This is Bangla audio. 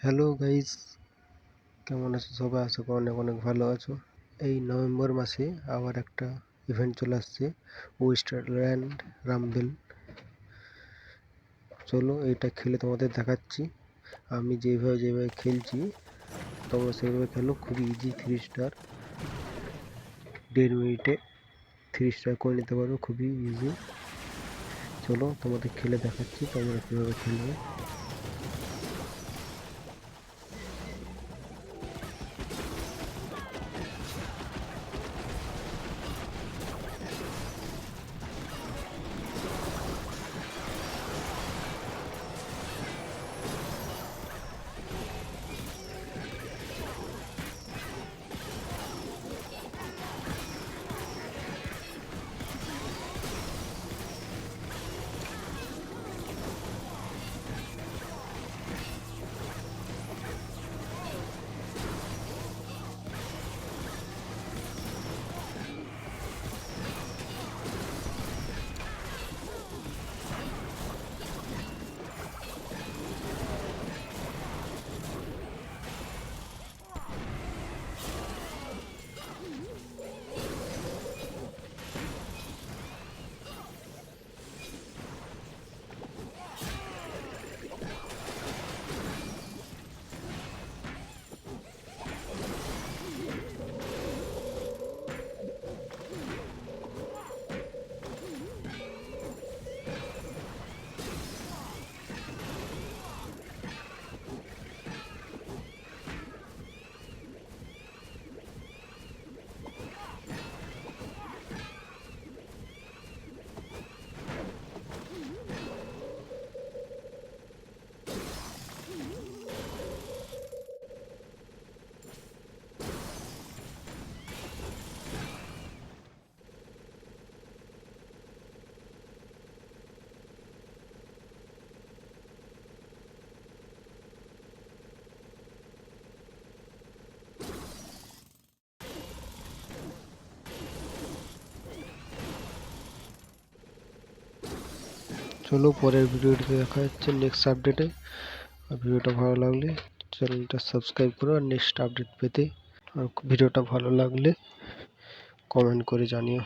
হ্যালো গাইস কেমন আছো? সবাই আশা করি অনেক অনেক ভালো আছো। এই নভেম্বর মাসে আবার একটা ইভেন্ট চলে আসছে ওয়েস্টারল্যান্ড রামবেল চলো এটা খেলে তোমাদের দেখাচ্ছি। আমি যেভাবে যেভাবে খেলছি, তোমরা সেইভাবে খেলো। খুবই ইজি থ্রি স্টার দেড় মিনিটে থ্রি স্টার করে নিতে পারো, খুবই ইজি চলো তোমাদের খেলে দেখাচ্ছি, তোমরা কীভাবে খেলবে। চলো, পরের ভিডিওটিতে দেখা যাচ্ছে নেক্সট আপডেটে ভিডিওটা ভালো লাগলে চ্যানেলটা সাবস্ক্রাইব করো আর নেক্সট আপডেট পেতে। আর ভিডিওটা ভালো লাগলে কমেন্ট করে জানিও।